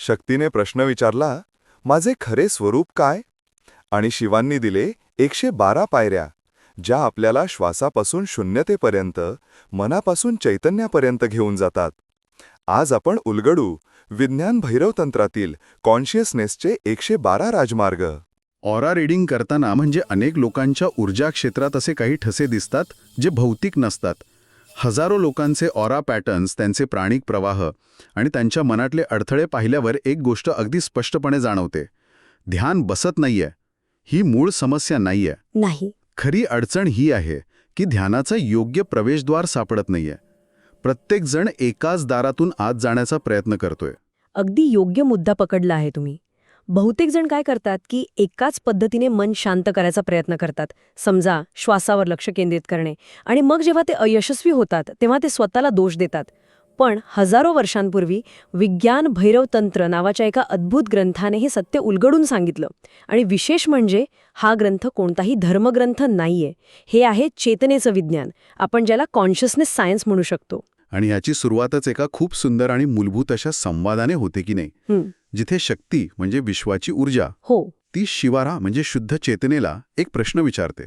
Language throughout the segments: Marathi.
शक्तीने प्रश्न विचारला माझे खरे स्वरूप काय? आणि शिवांनी दिले एकशे बारा पायऱ्या ज्या आपल्याला श्वासापासून शून्यतेपर्यंत मनापासून चैतन्यापर्यंत घेऊन जातात. आज आपण उलगडू विज्ञान भैरवतंत्रातील कॉन्शियसनेसचे एकशे बारा राजमार्ग. ऑरा रीडिंग करताना म्हणजे अनेक लोकांच्या ऊर्जा क्षेत्रात असे काही ठसे दिसतात जे भौतिक नसतात. हजारो लोकांचे ऑरा पॅटर्न्स त्यांचे प्राणिक प्रवाह आणि त्यांच्या मनातले अडथळे पाहिल्यावर एक गोष्ट अगदी स्पष्टपणे जाणवते. ध्यान बसत नाहीये. ही मूळ समस्या नाहीये. नाही. खरी अडचण ही आहे की ध्यानाचं योग्य प्रवेशद्वार सापडत नाहीये. प्रत्येकजण एकाच दारातून आत जाण्याचा प्रयत्न करतोय. अगदी योग्य मुद्दा पकडला आहे तुम्ही. बहुतेक जण काय करतात की एकाच पद्धतीने मन शांत करायचा प्रयत्न करतात. समजा श्वासावर लक्ष केंद्रित करणे. आणि मग जेव्हा ते अयशस्वी होतात तेव्हा ते स्वतःला दोष देतात. पण हजारो वर्षांपूर्वी विज्ञान भैरवतंत्र नावाच्या एका अद्भुत ग्रंथाने हे सत्य उलगडून सांगितलं. आणि विशेष म्हणजे हा ग्रंथ कोणताही धर्मग्रंथ नाहीये. हे आहे चेतनेचं विज्ञान. आपण ज्याला कॉन्शियसनेस सायन्स म्हणू शकतो. आणि याची सुरुवातच एका खूप सुंदर आणि मूलभूत अशा संवादाने होते की नाही. हं, जिथे शक्ती म्हणजे विश्वाची ऊर्जा हो. ती शिवारा म्हणजे शुद्ध चेतनेला एक प्रश्न विचारते.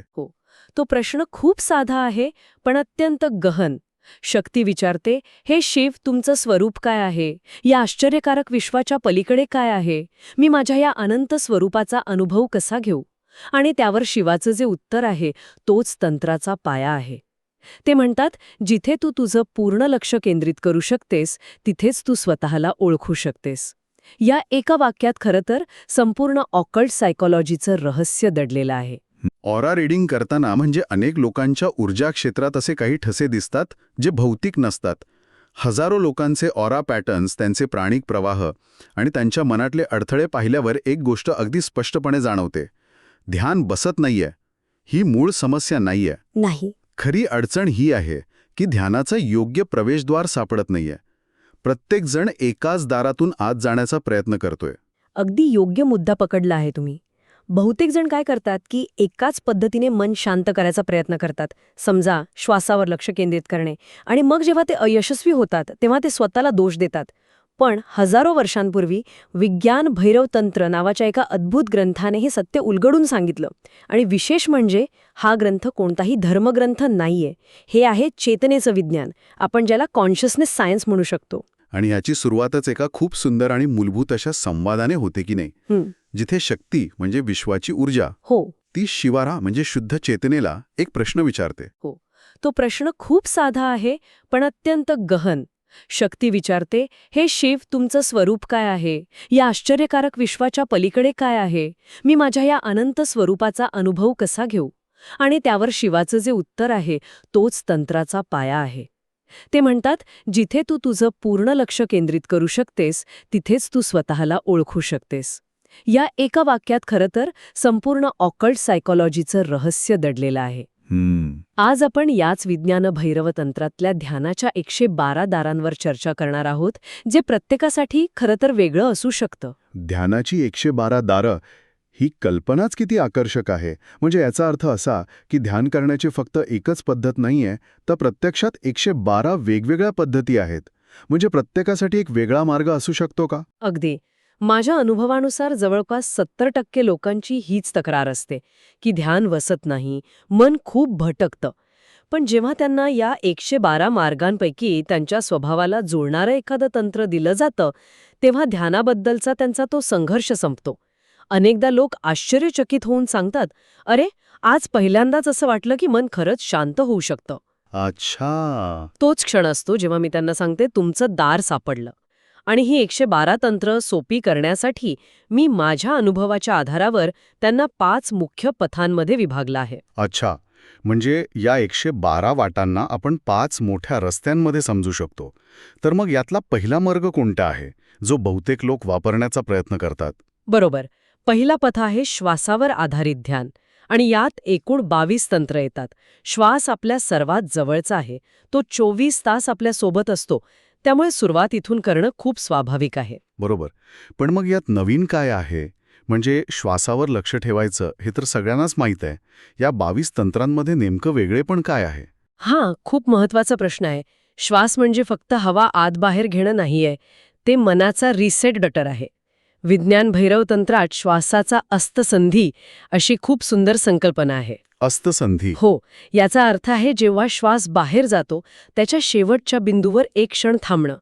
तो प्रश्न खूप साधा आहे पण अत्यंत गहन. शक्ती विचारते हे शिव तुमचं स्वरूप काय आहे? या आश्चर्यकारक विश्वाच्या पलीकडे काय आहे? मी माझ्या या अनंत स्वरूपाचा अनुभव कसा घेऊ? आणि त्यावर शिवाचं जे उत्तर आहे तोच तंत्राचा पाया आहे. ते म्हणतात जिथे तू तुझं पूर्ण लक्ष केंद्रित करू शकतेस तिथेच तू स्वतःला ओळखू शकतेस. या एका वाक्यात खरं तर संपूर्ण ऑकल्ट सायकॉलॉजीचं रहस्य दडलेलं आहे. ऑरा रीडिंग करताना म्हणजे अनेक लोकांच्या ऊर्जा क्षेत्रात असे काही ठसे दिसतात जे भौतिक नसतात. हजारो लोकांचे ऑरा पॅटर्न्स त्यांचे प्राणिक प्रवाह आणि त्यांच्या मनातले अडथळे पाहिल्यावर एक गोष्ट अगदी स्पष्टपणे जाणवते. ध्यान बसत नाहीये. ही मूळ समस्या नाहीये. नाही. खरी अडचण ही आहे की ध्यानाचं योग्य प्रवेशद्वार सापडत नाहीये. प्रत्येकजण एकाच दारातून आत जाण्याचा प्रयत्न करतोय. अगदी योग्य मुद्दा पकडला आहे तुम्ही. बहुतेक जण काय करतात की एकाच पद्धतीने मन शांत करायचा प्रयत्न करतात. समजा श्वासावर लक्ष केंद्रित करणे. आणि मग जेव्हा ते अयशस्वी होतात तेव्हा ते स्वतःला दोष देतात. पण हजारो वर्षांपूर्वी विज्ञान भैरवतंत्र नावाच्या एका अद्भुत ग्रंथाने हे सत्य उलगडून सांगितलं. आणि विशेष म्हणजे हा ग्रंथ कोणताही धर्मग्रंथ नाहीये. हे आहे चेतनेचं विज्ञान. आपण ज्याला कॉन्शियसनेस सायन्स म्हणू शकतो. आणि याची सुरुवातच एका खूप सुंदर आणि मूलभूत अशा संवादाने होते की नाही. हं, जिथे शक्ती म्हणजे विश्वाची ऊर्जा हो. ती शिवारा म्हणजे शुद्ध चेतनेला एक प्रश्न विचारते. तो प्रश्न खूप साधा आहे पण अत्यंत गहन. शक्ती विचारते हे शिव तुमचं स्वरूप काय आहे? या आश्चर्यकारक विश्वाच्या पलीकडे काय आहे? मी माझ्या या अनंत स्वरूपाचा अनुभव कसा घेऊ? आणि त्यावर शिवाचं जे उत्तर आहे तोच तंत्राचा पाया आहे. ते म्हणतात जिथे तू तुझं पूर्ण लक्ष केंद्रित करू शकतेस तिथेच तू स्वतःला ओळखू शकतेस. या एका वाक्यात खरं तर संपूर्ण ऑकल्ट सायकॉलॉजीचं रहस्य दडलेलं आहे. आज आपण याच विज्ञान भैरव तंत्रातल्या ध्यानाच्या एकशे बारा दारांवर चर्चा करणार आहोत जे प्रत्येकासाठी खरं तर वेगळं असू शकतं. ध्यानाची एकशे बारा दारं ही कल्पनाच किती आकर्षक आहे. म्हणजे याचा अर्थ असा की ध्यान करण्याची फक्त एकच पद्धत नाहीये तर प्रत्यक्षात एकशे बारा वेगवेगळ्या पद्धती आहेत. म्हणजे प्रत्येकासाठी एक वेगळा मार्ग असू शकतो का? अगदी. माझ्या अनुभवानुसार जवळपास सत्तर टक्के लोकांची हीच तक्रार असते की ध्यान वसत नाही मन खूप भटकतं. पण जेव्हा त्यांना या एकशे बारा मार्गांपैकी त्यांच्या स्वभावाला जुळणारं एखादं तंत्र दिलं जातं तेव्हा ध्यानाबद्दलचा त्यांचा तो संघर्ष संपतो. अनेकदा लोक आश्चर्यचकित होऊन सांगतात अरे आज पहिल्यांदाच असं वाटलं की मन खरंच शांत होऊ शकतं. अच्छा. तोच क्षण असतो जेव्हा मी त्यांना सांगते तुमचं दार सापडलं. आणि ही एकशे बारा तंत्र सोपी करण्यासाठी मी माझ्या अनुभवाच्या आधारावर त्यांना पाच मुख्य पथांमध्ये विभागलं आहे. अच्छा. म्हणजे या एकशे बारा वाटांना आपण पाच मोठ्या रस्त्यांमध्ये समजू शकतो. तर मग यातला पहिला मार्ग कोणता आहे? जो बहुतेक लोक वापरण्याचा प्रयत्न करतात. बरोबर. पहिला पथ आहे श्वासावर आधारित ध्यान. आणि यात एकूण बावीस तंत्र येतात. श्वास आपल्या सर्वात जवळचा आहे. तो चोवीस तास आपल्यासोबत असतो. त्यामुळे सुरुवात इथून करणं खूप स्वाभाविक आहे. बरोबर. पण मग यात नवीन काय आहे? म्हणजे श्वासावर लक्ष ठेवायचं हे तर सगळ्यांनाच माहीत आहे. या बावीस तंत्रांमध्ये नेमकं वेगळेपण काय आहे? हां खूप महत्त्वाचा प्रश्न आहे. श्वास म्हणजे फक्त हवा आत बाहेर घेणं नाहीये. ते मनाचा रिसेट डटर आहे. विज्ञान भैरव तंत्रात श्वासाचा अस्तसंधी अशी खूप सुंदर संकल्पना आहे. अस्तसंधी. हो याचा अर्थ आहे जेव्हा श्वास बाहेर जातो त्याच्या शेवटच्या बिंदूवर एक क्षण थांबणं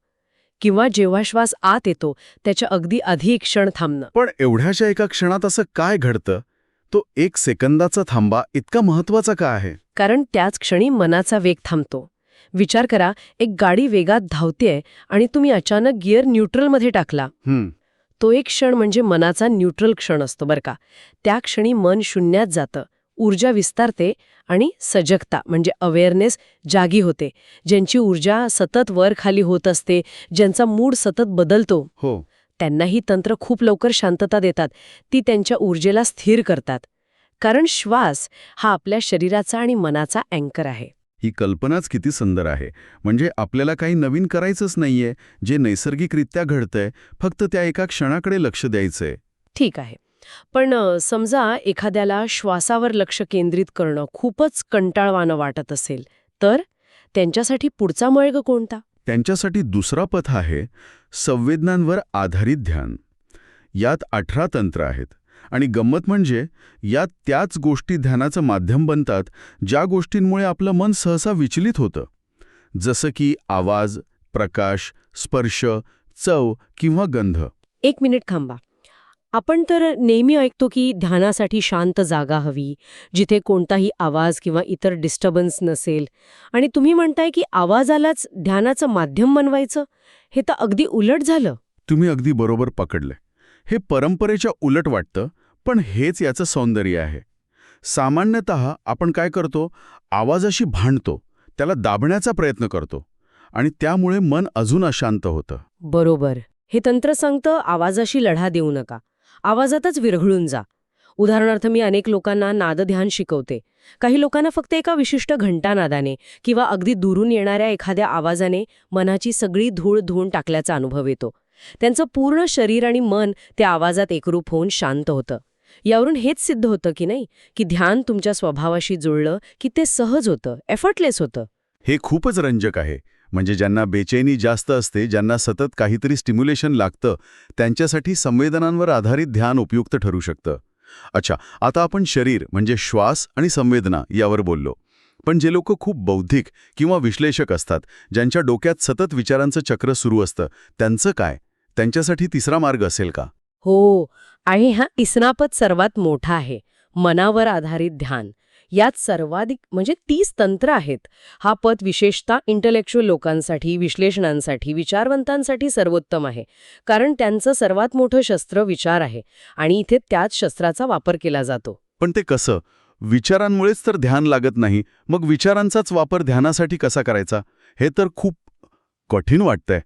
किंवा जेव्हा श्वास आत येतो त्याच्या अगदी आधी एक क्षण थांबणं. पण एवढ्याशा एका क्षणात असं काय घडतं? तो एक सेकंदाचा थांबा इतका महत्त्वाचा का आहे? कारण त्याच क्षणी मनाचा वेग थांबतो. विचार करा एक गाडी वेगात धावतेय आणि तुम्ही अचानक गिअर न्यूट्रलमध्ये टाकला. तो एक क्षण म्हणजे मनाचा न्यूट्रल क्षण असतो बरं का. त्या क्षणी मन शून्यात जातं. ऊर्जा विस्तारते आणि सजगता म्हणजे अवेअरनेस जागी होते. ज्यांची ऊर्जा सतत वर खाली होत असते ज्यांचा मूड सतत बदलतो हो. त्यांनाही तंत्र खूप लवकर शांतता देतात. ती त्यांच्या ऊर्जेला स्थिर करतात. कारण श्वास हा आपल्या शरीराचा आणि मनाचा अँकर आहे. ही कल्पनाच किती सुंदर आहे. म्हणजे आपल्याला काही नवीन करायचंच नाहीये जे नैसर्गिकरित्या घडतंय फक्त त्या एका क्षणाकडे लक्ष द्यायचंय. ठीक आहे. पण समजा एखाद्याला श्वासावर लक्ष केंद्रित करणं खूपच कंटाळवाणं वाटत असेल तर त्यांच्यासाठी पुढचा मार्ग कोणता? त्यांच्यासाठी दुसरा पथ आहे संवेदनांवर आधारित ध्यान. यात अठरा तंत्र आहेत. आणि गंमत म्हणजे यात त्याच गोष्टी ध्यानाचं माध्यम बनतात ज्या गोष्टींमुळे आपलं मन सहसा विचलित होतं. जसं की आवाज प्रकाश स्पर्श चव किंवा गंध. एक मिनिट थांबा. आपण तर नेहमी ऐकतो की ध्यानासाठी शांत जागा हवी जिथे कोणताही आवाज किंवा इतर डिस्टर्बन्स नसेल. आणि तुम्ही म्हणताय की आवाजालाच ध्यानाचं माध्यम बनवायचं? हे तर अगदी उलट झालं. तुम्ही अगदी बरोबर पकडले. हे परंपरेच्या उलट वाटतं पण हेच याचं सौंदर्य आहे. सामान्यतः आपण काय करतो? आवाजाशी भांडतो त्याला दाबण्याचा प्रयत्न करतो आणि त्यामुळे मन अजून अशांत होतं. बरोबर. हे तंत्र सांगतं आवाजाशी लढा देऊ नका. आवाजातच विरघळून जा. उदाहरणार्थ मी अनेक लोकांना नादध्यान शिकवते. काही लोकांना फक्त एका विशिष्ट घंटानादाने किंवा अगदी दुरून येणाऱ्या एखाद्या आवाजाने मनाची सगळी धूळ धुवून टाकल्याचा अनुभव येतो. त्यांचं पूर्ण शरीर आणि मन त्या आवाजात एकरूप होऊन शांत होतं. यावरून हेच सिद्ध होतं की नाही की ध्यान तुमच्या स्वभावाशी जुळलं की ते सहज होतं एफर्टलेस होतं. हे खूपच रंजक आहे. म्हणजे ज्यांना बेचैनी जास्त असते ज्यांना सतत काहीतरी स्टिम्युलेशन लागतं त्यांच्यासाठी संवेदनांवर आधारित ध्यान उपयुक्त ठरू शकतं. अच्छा आता आपण शरीर म्हणजे श्वास आणि संवेदना यावर बोललो. पण जे लोक खूप बौद्धिक किंवा विश्लेषक असतात ज्यांच्या डोक्यात सतत विचारांचं चक्र सुरू असतं त्यांचं काय? त्यांच्यासाठी तिसरा मार्ग असेल का? हो आणि हा तिसरापद सर्वात मोठा आहे मनावर आधारित ध्यान. यात सर्वाधिक म्हणजे तीस तंत्र आहेत. हा पद विशेषतः इंटलेक्च्युअल लोकांसाठी विश्लेषणांसाठी विचारवंतांसाठी सर्वोत्तम आहे कारण त्यांचं सर्वात मोठं शस्त्र विचार आहे आणि इथे त्याच शस्त्राचा वापर केला जातो. पण ते कसं? विचारांमुळेच तर ध्यान लागत नाही मग विचारांचाच वापर ध्यानासाठी कसा करायचा? हे तर खूप कठीण वाटतंय.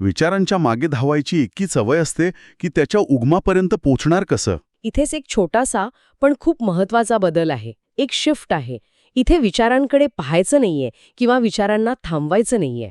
विचारांच्या मागे धावायची इतकी सवय असते की त्याच्या उगमापर्यंत पोचणार कसं? इथेच एक छोटासा पण खूप महत्त्वाचा बदल आहे. एक शिफ्ट आहे. इथे विचारांकडे पाहायचं नाहीये किंवा विचारांना थांबवायचं नाहीये.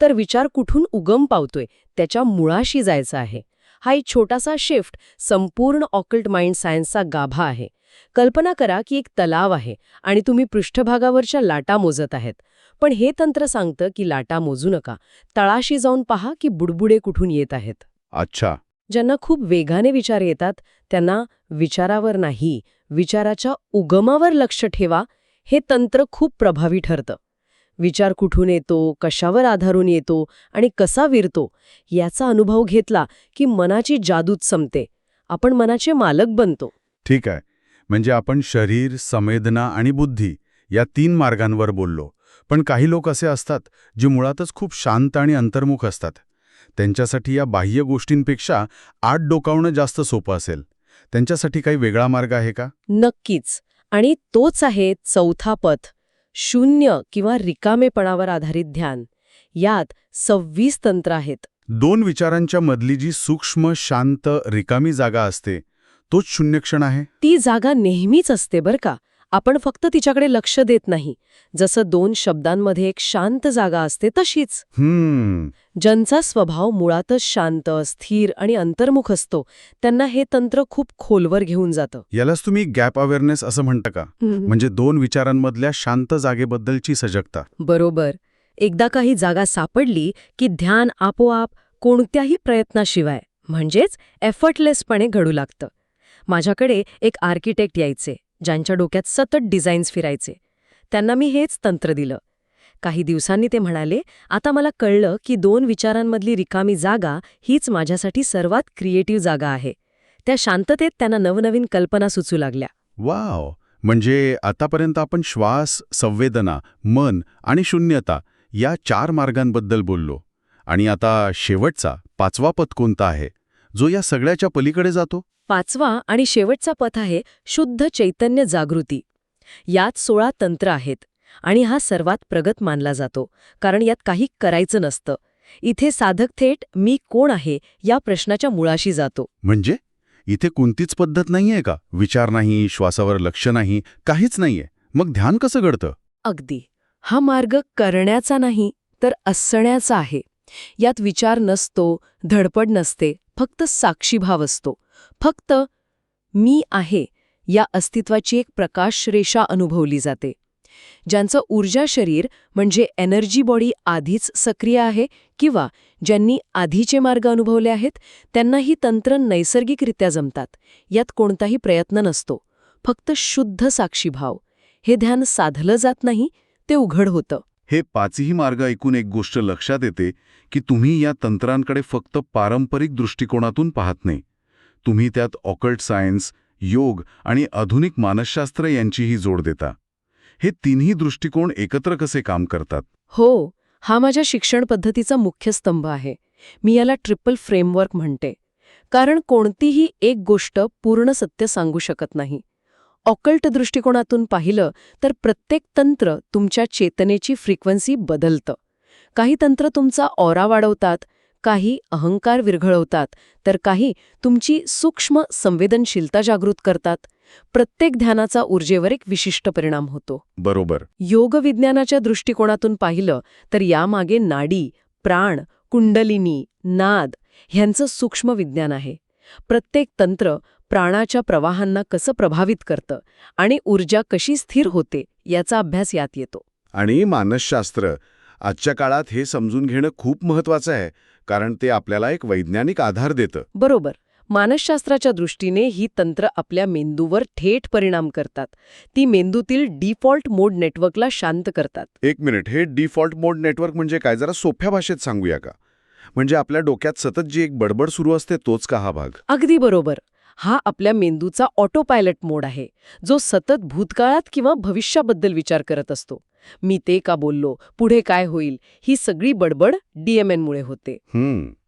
तर विचार कुठून उगम पावतोय त्याच्या मुळाशी जायचं आहे. हा एक छोटासा शिफ्ट संपूर्ण ऑकल्ट माइंड सायन्सचा गाभा आहे. कल्पना करा की एक तलाव आहे आणि तुम्ही पृष्ठभागावरच्या लाटा मोजत आहेत. पण हे तंत्र सांगतं की लाटा मोजू नका. तळाशी जाऊन पहा की बुडबुडे कुठून येत आहेत. अच्छा. ज्यांना खूप वेगाने विचार येतात त्यांना विचारावर नाही विचाराच्या उगमावर लक्ष ठेवा हे तंत्र खूप प्रभावी ठरतं. विचार कुठून येतो कशावर आधारून येतो आणि कसा विरतो याचा अनुभव घेतला की मनाची जादूच संपते. आपण मनाचे मालक बनतो. ठीक आहे. म्हणजे आपण शरीर संवेदना आणि बुद्धी या तीन मार्गांवर बोललो. पण काही लोक असे असतात जे मुळातच खूप शांत आणि अंतर्मुख असतात. त्यांच्यासाठी या बाह्य गोष्टींपेक्षा आत डोकावणं जास्त सोपं असेल. त्यांच्यासाठी काही वेगळा मार्ग आहे का? नक्कीच. आणि तोच आहे चौथा पथ शून्य किंवा रिकामेपणावर आधारित ध्यान. यात सव्वीस तंत्र आहेत. दोन विचारांच्या मधली जी सूक्ष्म शांत रिकामी जागा असते तोच शून्यक्षण आहे? ती जागा नेहमीच असते बरं का. आपण फक्त तिच्याकडे लक्ष देत नाही. जसं दोन शब्दांमध्ये एक शांत जागा असते तशीच. हम्म. ज्यांचा स्वभाव मुळातच शांत स्थिर आणि अंतर्मुख असतो त्यांना हे तंत्र खूप खोलवर घेऊन जातं. यालाच तुम्ही गॅप अवेअरनेस असं म्हणता का? म्हणजे दोन विचारांमधल्या शांत जागेबद्दलची सजगता. बरोबर. एकदा काही जागा सापडली की ध्यान आपोआप कोणत्याही प्रयत्नाशिवाय म्हणजेच एफर्टलेसपणे घडू लागतं. माझ्याकडे एक आर्किटेक्ट यायचे ज्यांच्या डोक्यात सतत डिझाईन्स फिरायचे. त्यांना मी हेच तंत्र दिलं. काही दिवसांनी ते म्हणाले आता मला कळलं की दोन विचारांमधली रिकामी जागा हीच माझ्यासाठी सर्वात क्रिएटिव्ह जागा आहे. त्या शांततेत त्यांना नवनवीन कल्पना सुचू लागल्या. वाव! म्हणजे आतापर्यंत आपण श्वास संवेदना मन आणि शून्यता या चार मार्गांबद्दल बोललो. आणि आता शेवटचा पाचवा पथ कोणता आहे? जो या सगळ्याच्या पलीकडे जातो? पाचवा आणि शेवटचा पथ आहे शुद्ध चैतन्य जागृती. यात सोळा तंत्र आहेत आणि हा सर्वात प्रगत मानला जातो कारण यात काही करायचं नसतं. इथे साधक थेट मी कोण आहे या प्रश्नाच्या मुळाशी जातो. म्हणजे? इथे कोणतीच पद्धत नाहीये का? विचार नाही श्वासावर लक्ष नाही काहीच नाहीये. मग ध्यान कसं घडतं? अगदी. हा मार्ग करण्याचा नाही तर असण्याचा आहे. यात विचार नसतो धडपड नसते फक्त साक्षीभाव असतो. फक्त मी आहे या अस्तित्वाची एक प्रकाशरेषा अनुभवली जाते. ज्यांचं ऊर्जा शरीर म्हणजे एनर्जी बॉडी आधीच सक्रिय आहे किंवा ज्यांनी आधीचे मार्ग अनुभवले आहेत त्यांना ही तंत्र नैसर्गिकरित्या जमतात यात कोणताही प्रयत्न नसतो. फक्त शुद्ध साक्षीभाव. हे ध्यान साधलं जात नाही ते उघड होतं. हे पाचही मार्ग ऐकून एक गोष्ट लक्षात येते की तुम्ही या तंत्रांकडे फक्त पारंपरिक दृष्टिकोनातून पाहत नाही. तुम्ही त्यात ऑकल्ट सायन्स योग आणि आधुनिक मानसशास्त्र यांचीही जोड देता. हे तिन्ही दृष्टिकोन एकत्र कसे काम करतात? हो हा माझ्या शिक्षण पद्धतीचा मुख्य स्तंभ आहे. मी याला ट्रिपल फ्रेमवर्क म्हणते. कारण कोणतीही एक गोष्ट पूर्ण सत्य सांगू शकत नाही. ऑकल्ट दृष्टिकोनातून पाहिलं तर प्रत्येक तंत्र तुमच्या चेतनेची फ्रिक्वेन्सी बदलतं. काही तंत्र तुमचा ऑरा वाढवतात काही अहंकार विरघळवतात तर काही तुमची सूक्ष्म संवेदनशीलता जागृत करतात. प्रत्येक ध्यानाचा ऊर्जेवर एक विशिष्ट परिणाम होतो. बरोबर. योगविज्ञानाच्या दृष्टिकोनातून पाहिलं तर यामागे नाडी प्राण कुंडलिनी नाद ह्यांचं सूक्ष्म विज्ञान आहे. प्रत्येक तंत्र प्राणाच्या प्रवाहांना कसं प्रभावित करतं आणि ऊर्जा कशी स्थिर होते याचा अभ्यास यात येतो. आणि मानसशास्त्र आजच्या काळात हे समजून घेणं खूप महत्वाचं आहे. कारण ते आपल्याला एक वैज्ञानिक आधार देतं. बरोबर. मानसशास्त्राच्या दृष्टीने ही तंत्र आपल्या मेंदूवर थेट परिणाम करतात. ती मेंदूतील डिफॉल्ट मोड नेटवर्कला शांत करतात. एक मिनिट. हे डिफॉल्ट मोड नेटवर्क म्हणजे काय? जरा सोप्या भाषेत सांगूया का? म्हणजे आपल्या डोक्यात सतत जी एक बडबड सुरू असते तोच का हा भाग? अगदी बरोबर. हा आपल्या मेंदूचा ऑटो पायलट मोड आहे जो सतत भूतकाळात किंवा भविष्याबद्दल विचार करत असतो. मी ते का बोललो? पुढे काय होईल? ही सगळी बडबड डीएमएनमुळे होते.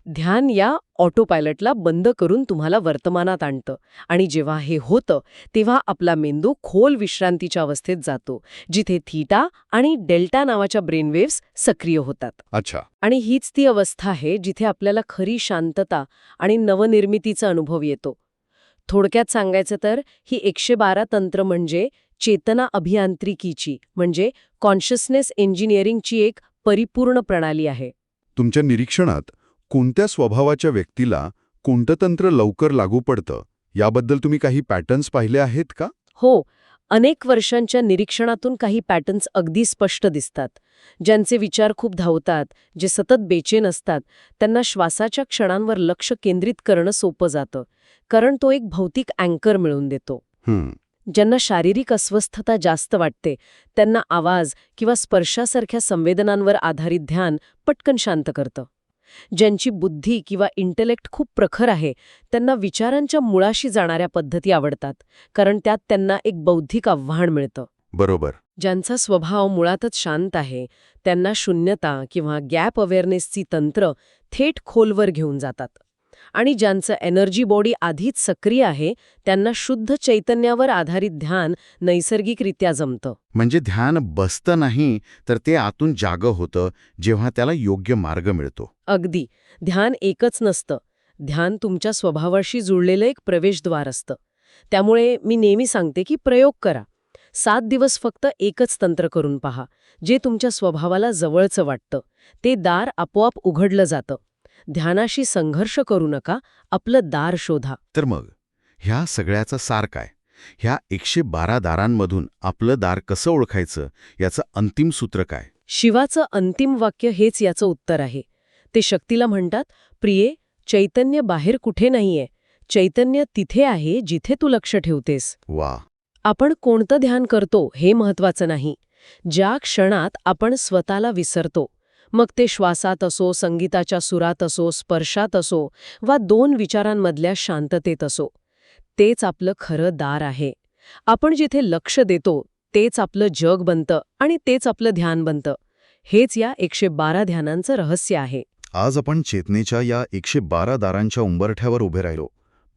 ध्यान या ऑटो पायलटला बंद करून तुम्हाला वर्तमानात आणतं. आणि जेव्हा हे होतं तेव्हा आपला मेंदू खोल विश्रांतीच्या अवस्थेत जातो जिथे थीटा आणि डेल्टा नावाच्या ब्रेनवेव्स सक्रिय होतात. अच्छा. आणि हीच ती अवस्था आहे जिथे आपल्याला खरी शांतता आणि नवनिर्मितीचा अनुभव येतो. थोडक्यात सांगायचं तर ही एकशे बारा तंत्र म्हणजे चेतना अभियांत्रिकीची म्हणजे कॉन्शियसनेस इंजिनिअरिंगची एक परिपूर्ण प्रणाली आहे. तुमच्या निरीक्षणात कोणत्या स्वभावाच्या व्यक्तीला कोणतं तंत्र लवकर लागू पडतं याबद्दल तुम्ही काही पॅटर्न्स पाहिले आहेत का? हो अनेक वर्षांच्या निरीक्षणातून काही पॅटर्न्स अगदी स्पष्ट दिसतात. ज्यांचे विचार खूप धावतात जे सतत बेचेन असतात त्यांना श्वासाच्या क्षणांवर लक्ष केंद्रित करणं सोपं जातं कारण तो एक भौतिक अँकर मिळवून देतो. हम्म ज्यांना शारीरिक अस्वस्थता जास्त वाटते त्यांना आवाज किंवा स्पर्शासारख्या संवेदनांवर आधारित ध्यान पटकन शांत करतं. ज्यांची बुद्धी किंवा इंटेलेक्ट खूप प्रखर आहे त्यांना विचारांच्या मुळाशी जाणाऱ्या पद्धती आवडतात कारण त्यात त्यांना एक बौद्धिक आव्हान मिळतं. बरोबर. ज्यांचा स्वभाव मुळातच शांत आहे त्यांना शून्यता किंवा गॅप अवेअरनेसची तंत्र थेट खोलवर घेऊन जातात. आणि ज्यांचं एनर्जी बॉडी आधीच सक्रिय आहे त्यांना शुद्ध चैतन्यावर आधारित ध्यान नैसर्गिकरित्या जमतं. म्हणजे ध्यान बसतं नाही तर ते आतून जागं होतं जेव्हा त्याला योग्य मार्ग मिळतो. अगदी. ध्यान एकच नसतं. ध्यान तुमच्या स्वभावाशी जुळलेलं एक प्रवेशद्वार असतं. त्यामुळे मी नेहमी सांगते की प्रयोग करा. सात दिवस फक्त एकच तंत्र करून पहा जे तुमच्या स्वभावाला जवळचं वाटतं. ते दार आपोआप उघडलं जातं. ध्यानाशी संघर्ष करू नका आपलं दार शोधा. तर मग ह्या सगळ्याचा सार काय? ह्या एकशे बारा दारांमधून आपलं दार कसं ओळखायचं? याचं अंतिम सूत्र काय? शिवाचं अंतिम वाक्य हेच याचं उत्तर आहे. ते शक्तीला म्हणतात प्रिये चैतन्य बाहेर कुठे नाहीये? चैतन्य तिथे आहे जिथे तू लक्ष ठेवतेस. वा आपण कोणतं ध्यान करतो हे महत्वाचं नाही. ज्या क्षणात आपण स्वतःला विसरतो मग ते श्वासात असो संगीताच्या सुरात असो स्पर्शात असो वा दोन विचारांमधल्या शांततेत असो तेच आपलं खरं दार आहे. आपण जिथे लक्ष देतो तेच आपलं जग बनतं आणि तेच आपलं ध्यान बनतं. हेच या एकशे बारा ध्यानांचं रहस्य आहे. आज आपण चेतनेच्या या एकशे बारा दारांच्या उंबरठ्यावर उभे राहिलो.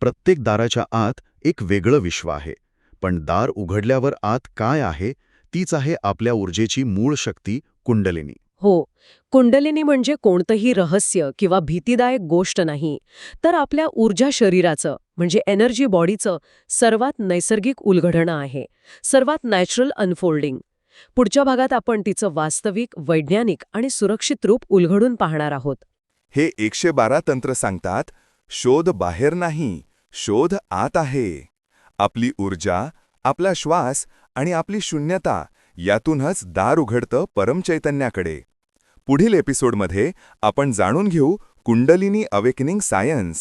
प्रत्येक दाराच्या आत एक वेगळं विश्व आहे. पण दार उघडल्यावर आत काय आहे तीच आहे आपल्या ऊर्जेची मूळ शक्ती कुंडलिनी. हो कुंडलिनी म्हणजे कोणतंही रहस्य किंवा भीतीदायक गोष्ट नाही तर आपल्या ऊर्जा शरीराचं म्हणजे एनर्जी बॉडीचं सर्वात नैसर्गिक उलगडणं आहे सर्वात नॅचरल अनफोल्डिंग पुढच्या भागात आपण तिचं वास्तविक वैज्ञानिक आणि सुरक्षित रूप उलगडून पाहणार आहोत. हे एकशे बारा तंत्र सांगतात शोध बाहेर नाही शोध आत आहे. आपली ऊर्जा आपला श्वास आणि आपली शून्यता यातूनच दार उघडतं परमचैतन्याकडे. पुढील एपिसोडमध्ये आपण जाणून घेऊ कुंडलिनी अवेकनिंग सायन्स.